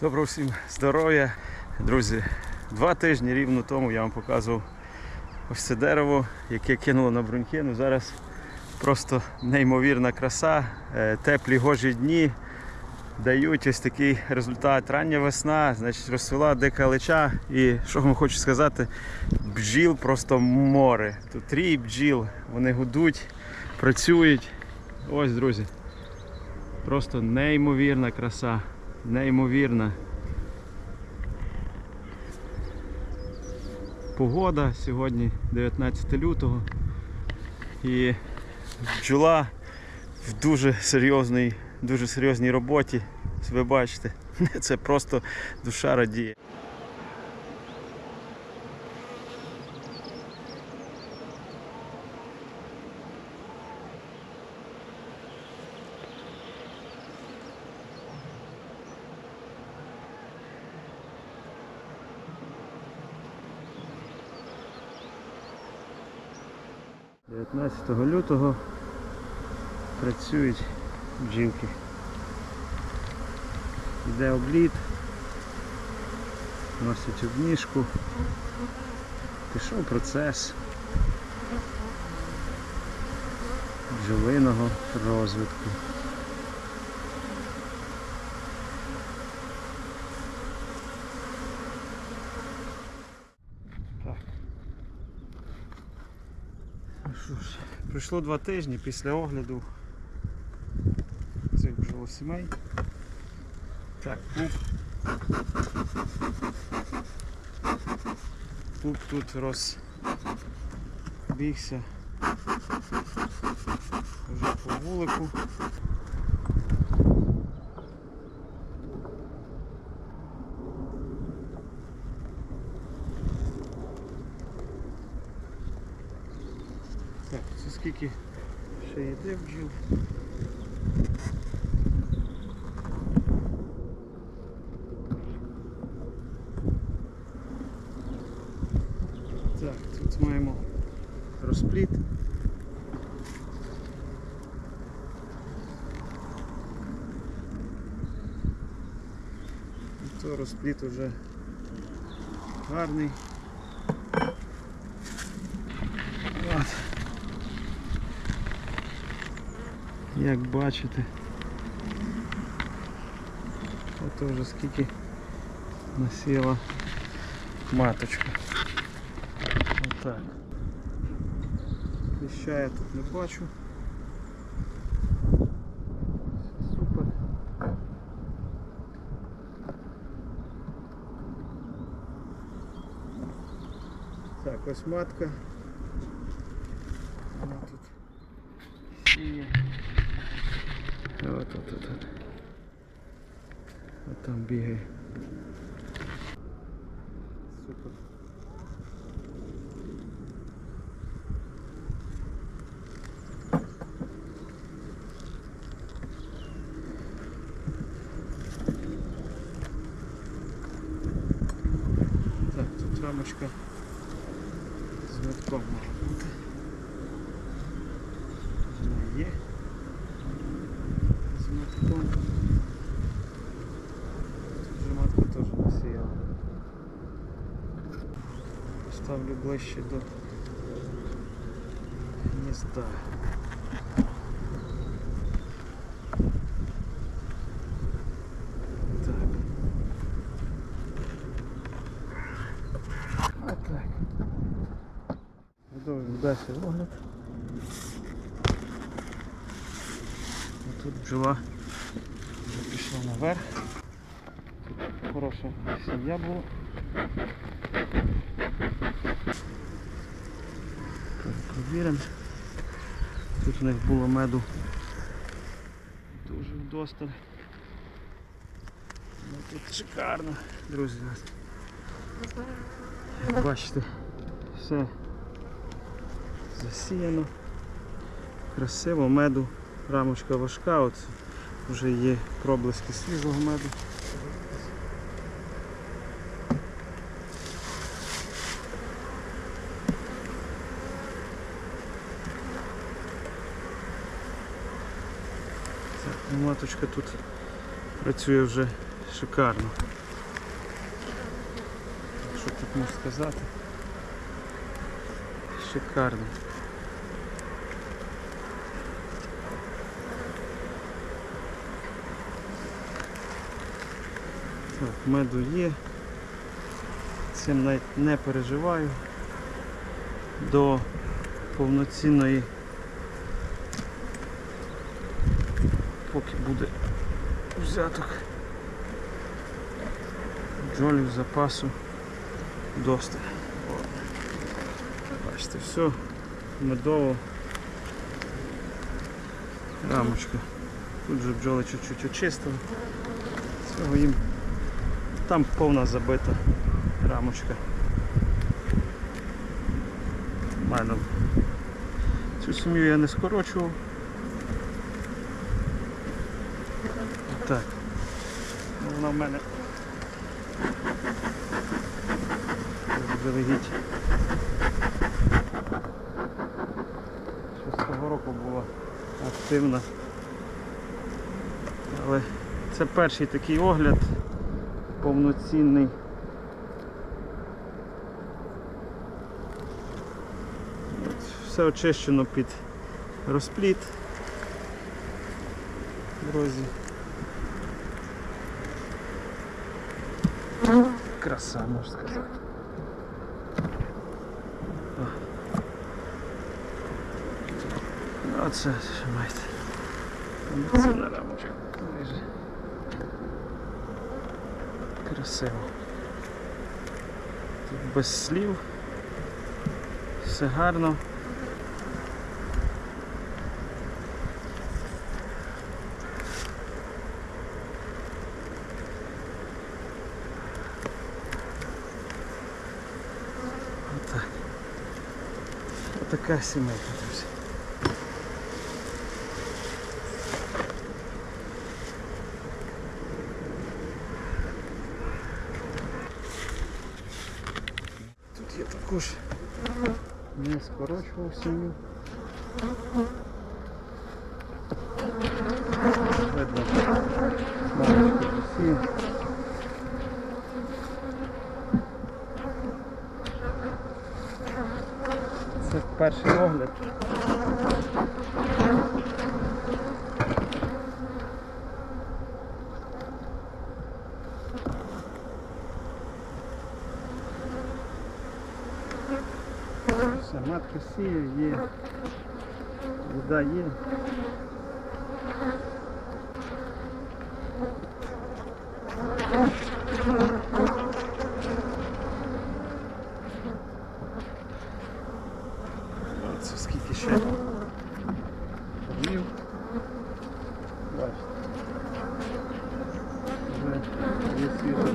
Доброго всім здоров'я, друзі. Два тижні рівно тому я вам показував ось це дерево, яке кинуло на бруньки. Ну, зараз просто неймовірна краса, е, теплі гожі дні дають ось такий результат. Рання весна, значить розцвіла дика лича. І що вам хочу сказати, бджіл просто море. Тут трій бджіл, вони гудуть, працюють. Ось, друзі. Просто неймовірна краса. Неймовірна. Погода сьогодні 19 лютого. І бджола в дуже серйозній, дуже серйозній роботі. Ви бачите, це просто душа радіє. – 19 лютого працюють бджілки. Йде обліт, носять обніжку. Пішов процес бджолиного розвитку. Так. Ну що ж, пройшло два тижні після огляду цих бджолосімей. Так, пуп. Пуп тут розбігся вже по вулику. Так, це скільки ще йде бджіл? Так, тут маємо розпліт. І то розпліт уже гарний. От. Як бачите, ото вже скільки насіла маточка. Отак. Кліща я тут не бачу. Супер. Так, ось матка. Там бігає. Супер. Так, тут рамочка Поставлю ближче до гнізда. Так. Отак. Продовжуємо далі огляд. Тут бджола вже пішла наверх. Хороша сім'я була. Так. Тут у них було меду дуже вдосталь. Ну, тут шикарно, друзі. Бачите, все засіяно. Красиво, меду, рамочка важка, от вже є проблиски свіжого меду. Так, ну, маточка тут працює вже Шикарно. Що тут можу сказати? Шикарно. Так, меду є. Цим навіть не переживаю. До повноцінної поки буде взяток джолів запасу досталь. Бачите, все медово. Рамочка. Тут же бджоли чуть-чуть очистили. Цього їм там повна забита рамочка. Нормально. Цю сім'ю я не скорочував. Так. Вона в мене заздалегідь. Ще з того року була активна. Але це перший такий огляд повноцінний. Все очищено під розпліт. Друзі. Краса, можна сказати. Оце що Це на рамочку. Красиво. Тут без слів. Все гарно. Отака сімейка, друзі. Тут я також не скорочував сім'ю. Видно, мамочки перший огляд. Все, матка сіє, є. Вода є. Оце скільки ще кормів. Бачите. Вже є свіжа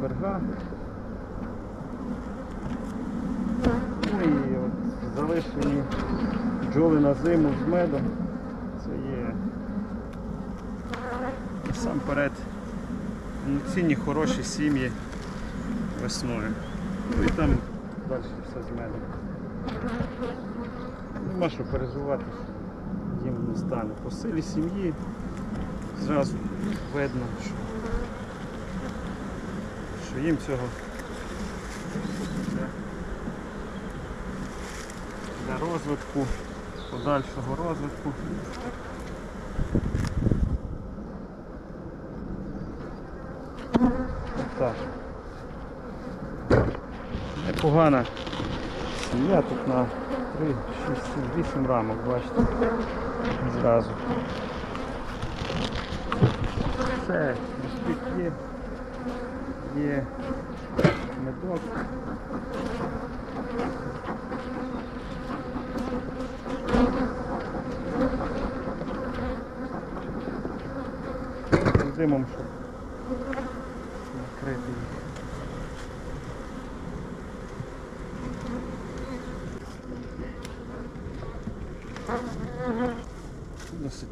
перга. Ну і от залишені бджоли на зиму з медом. Це є насамперед повноцінні хороші сім'ї весною. Ну і там далі все з медом. Нема що переживати, їм не стане. По силі сім'ї зразу видно, що, що їм цього для розвитку, подальшого розвитку. Так. Непогана сім'я тут на 3, 6, 7, 8 рамок, бачите. Зразу. Все, є. Є медок. З Димом, щоб накрити їх. Досить.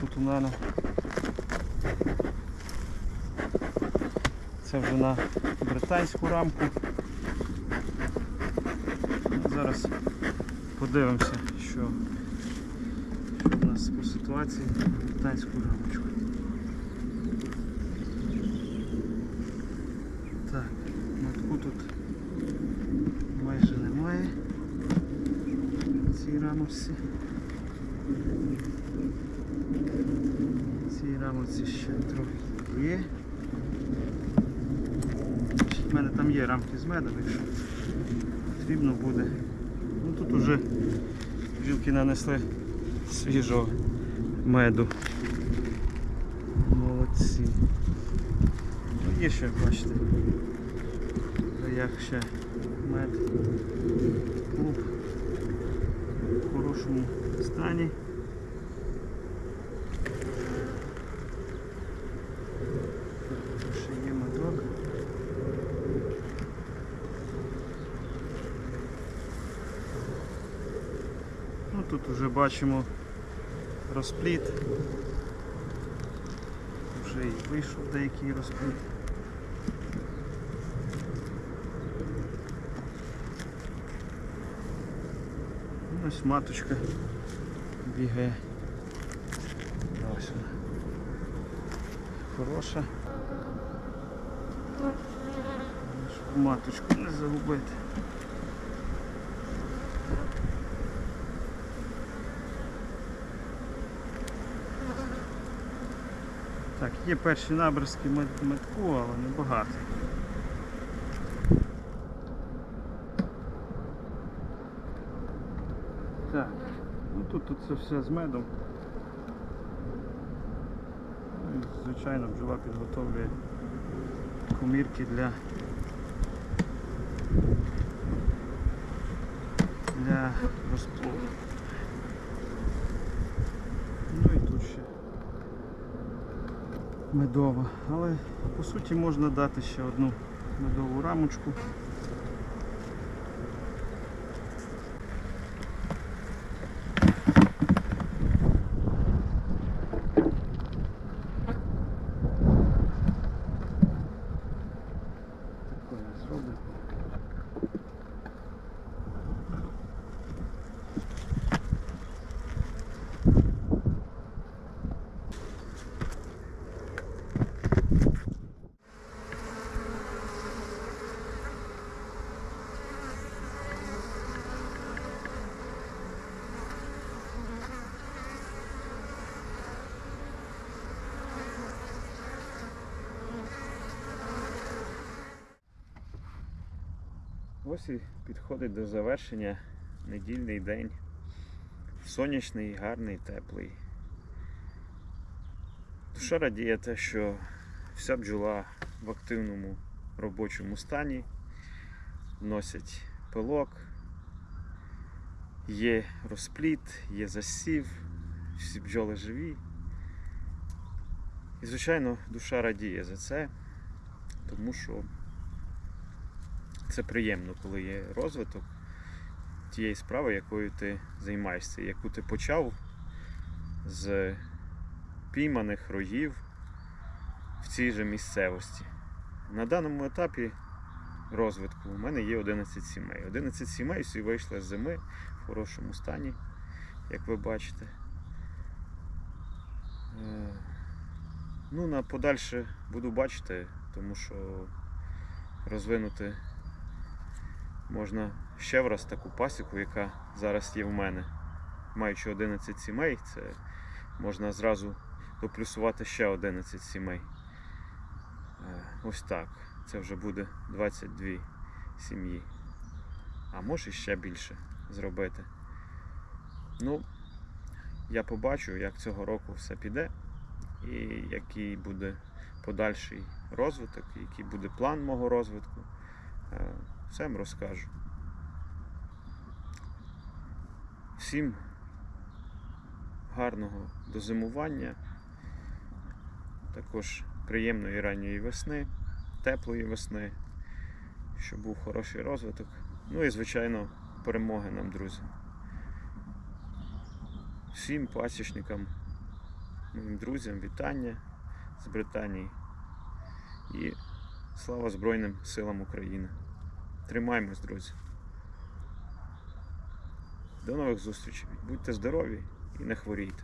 Тут у мене це вже на британську рамку. Зараз подивимося, що, нас по ситуації британську рамочку. Так, матку тут майже немає. Цій рамочці. Цій рамочці ще трохи є. У мене там є рамки з медом, якщо потрібно буде. Ну тут уже бджілки нанесли свіжого меду. Молодці. Ну, є ще, бачите, як ще мед. Клуб в хорошому стані. Ще є медок. Ну тут вже бачимо розпліт. Вже і вийшов деякий розпліт. Ну, Ось маточка бігає. Ось вона. Хороша. Щоб маточку не загубити. Є перші набризки мет- метку, але не багато. Так, ну тут, тут це все з медом. Ну і, звичайно, бджола підготовлює комірки для, для розплоду. Ну і тут ще медова. Але по суті можна дати ще одну медову рамочку. Ось і підходить до завершення недільний день. Сонячний, гарний, теплий. Душа радіє те, що вся бджола в активному робочому стані, носять пилок, є розпліт, є засів, всі бджоли живі. І, звичайно, душа радіє за це, тому що це приємно, коли є розвиток тієї справи, якою ти займаєшся, яку ти почав з пійманих рогів в цій же місцевості. На даному етапі розвитку у мене є 11 сімей. 11 сімей всі вийшли з зими в хорошому стані, як ви бачите. Е, Ну, на подальше буду бачити, тому що розвинути можна ще враз таку пасіку, яка зараз є в мене. Маючи 11 сімей, це можна зразу доплюсувати ще 11 сімей. Е, Ось так. Це вже буде 22 сім'ї. А може ще більше зробити. Ну, я побачу, як цього року все піде, і який буде подальший розвиток, який буде план мого розвитку. Все вам розкажу. Всім гарного дозимування, також приємної ранньої весни, теплої весни, щоб був хороший розвиток. Ну і, звичайно, перемоги нам, друзі. Всім пасічникам, моїм друзям, вітання з Британії і слава Збройним силам України. Тримаємось, друзі. До нових зустрічей. Будьте здорові і не хворійте.